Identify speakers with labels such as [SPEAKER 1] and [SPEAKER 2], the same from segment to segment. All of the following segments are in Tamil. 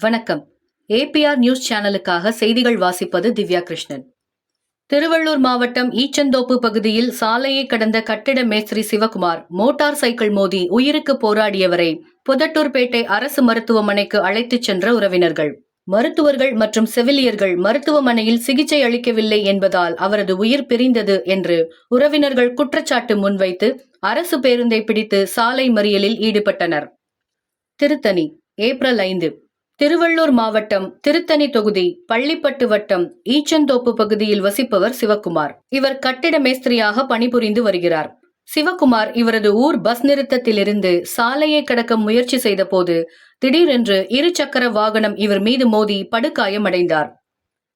[SPEAKER 1] வணக்கம். ஏபிஆர் நியூஸ் சேனலுக்காக செய்திகள் வாசிப்பது திவ்யா கிருஷ்ணன். திருவள்ளூர் மாவட்டம் ஈச்சந்தோப்பு பகுதியில் சாலையை கடந்த கட்டிட மேஸ்திரி சிவகுமார் மோட்டார் சைக்கிள் மோதி உயிருக்கு போராடியவரை புதட்டூர்பேட்டை அரசு மருத்துவமனைக்கு அழைத்துச் சென்ற உறவினர்கள். மருத்துவர்கள் மற்றும் செவிலியர்கள் மருத்துவமனையில் சிகிச்சை அளிக்கவில்லை என்பதால் அவரது உயிர் பிரிந்தது என்று உறவினர்கள் குற்றச்சாட்டு முன்வைத்து அரசு பேருந்தை பிடித்து சாலை மறியலில் ஈடுபட்டனர். திருத்தணி ஏப்ரல் ஐந்து. திருவள்ளூர் மாவட்டம் திருத்தணி தொகுதி பள்ளிப்பட்டு வட்டம் ஈச்சந்தோப்பு பகுதியில் வசிப்பவர் சிவக்குமார். இவர் கட்டிட மேஸ்திரியாக பணிபுரிந்து வருகிறார். சிவக்குமார் இவரது ஊர் பஸ் நிறுத்தத்திலிருந்து சாலையை கடக்க முயற்சி செய்தபோது திடீரென்று இரு சக்கர வாகனம் இவர் மீது மோதி படுகாயமடைந்தார்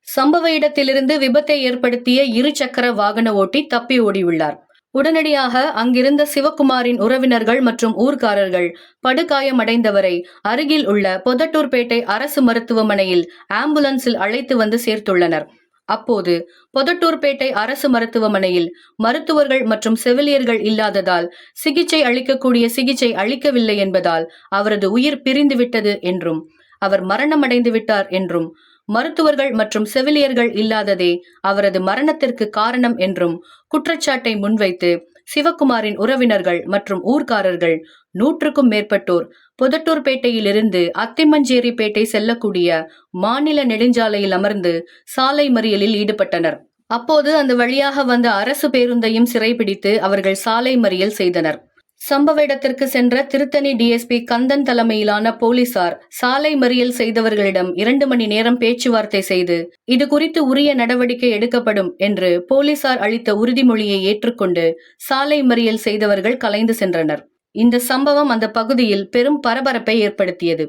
[SPEAKER 1] சம்பவ இடத்திலிருந்து விபத்தை ஏற்படுத்திய இரு சக்கர வாகன ஓட்டி தப்பி ஓடியுள்ளார். உடனடியாக அங்கிருந்த சிவக்குமாரின் உறவினர்கள் மற்றும் ஊர்க்காரர்கள் படுகாயமடைந்தவரை அருகில் உள்ள பொதட்டூர்பேட்டை அரசு மருத்துவமனையில் ஆம்புலன்ஸில் அழைத்து வந்து சேர்த்துள்ளனர். அப்போது பொதட்டூர்பேட்டை அரசு மருத்துவமனையில் மருத்துவர்கள் மற்றும் செவிலியர்கள் இல்லாததால் சிகிச்சை அளிக்கக்கூடிய சிகிச்சை அளிக்கவில்லை என்பதால் அவரது உயிர் பிரிந்துவிட்டது என்றும் அவர் மரணமடைந்து விட்டார் என்றும் மருத்துவர்கள் மற்றும் செவிலியர்கள் இல்லாததே அவரது மரணத்திற்கு காரணம் என்றும் குற்றச்சாட்டை முன்வைத்து சிவக்குமாரின் உறவினர்கள் மற்றும் ஊர்க்காரர்கள் நூற்றுக்கும் மேற்பட்டோர் புதட்டூர்பேட்டையிலிருந்து அத்திமஞ்சேரிப்பேட்டை செல்லக்கூடிய மாநில நெடுஞ்சாலையில் அமர்ந்து சாலை மறியலில் ஈடுபட்டனர். அப்போது அந்த வழியாக வந்த அரசு பேருந்தையும் சிறைபிடித்து அவர்கள் சாலை மறியல் செய்தனர். சம்பவ இடத்திற்கு சென்ற திருத்தணி டிஎஸ்பி கந்தன் தலைமையிலான போலீசார் சாலை மறியல் செய்தவர்களிடம் இரண்டு மணி நேரம் பேச்சுவார்த்தை செய்து இது குறித்து உரிய நடவடிக்கை எடுக்கப்படும் என்று போலீசார் அளித்த உறுதிமொழியை ஏற்றுக்கொண்டு சாலை மறியல் செய்தவர்கள் கலைந்து சென்றனர். இந்த சம்பவம் அந்த பகுதியில் பெரும் பரபரப்பை ஏற்படுத்தியது.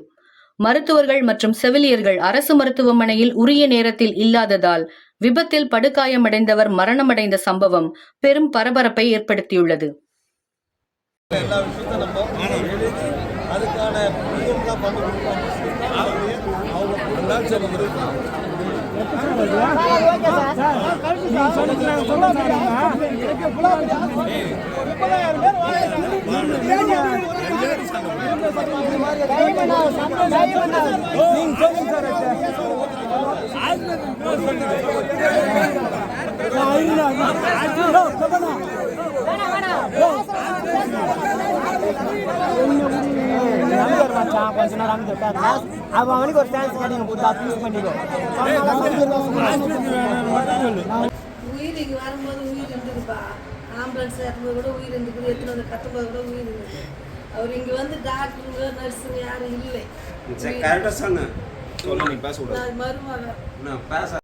[SPEAKER 1] மருத்துவர்கள் மற்றும் செவிலியர்கள் அரசு மருத்துவமனையில் உரிய நேரத்தில் இல்லாததால் விபத்தில் படுகாயமடைந்தவர் மரணமடைந்த சம்பவம் பெரும் பரபரப்பை ஏற்படுத்தியுள்ளது.
[SPEAKER 2] எல்லா விஷயத்தையும் நம்ம எழுதி அதுக்கான பிஎம்லாம் பண்ணி கொடுப்பாங்க அவங்க கொடுத்தாலும் சரி இருக்கும்
[SPEAKER 3] மச்சான் கொஞ்ச நேரம் அமைதி பேசுனா அவன் அவனுக்கு ஒரு சான்ஸ் கிடைக்கும் கொடுத்தா யூஸ் பண்ணிக்கோ
[SPEAKER 4] உயிர் இங்கே வரும்போது உயிர் இருந்ததுப்பா ஆம்புலன்ஸ் ஏற்றும்போது கூட உயிர் இருந்துக்குது எத்தனை வந்து கட்டும்போது கூட உயிர் இருந்தது அவர் இங்கே வந்து டாக்டருங்க நர்ஸுங்க யாரும் இல்லை
[SPEAKER 5] கரெக்டாக சொன்னேன். சொல்லு நீ பேச
[SPEAKER 4] நான் மருமக.
[SPEAKER 5] நான் பேச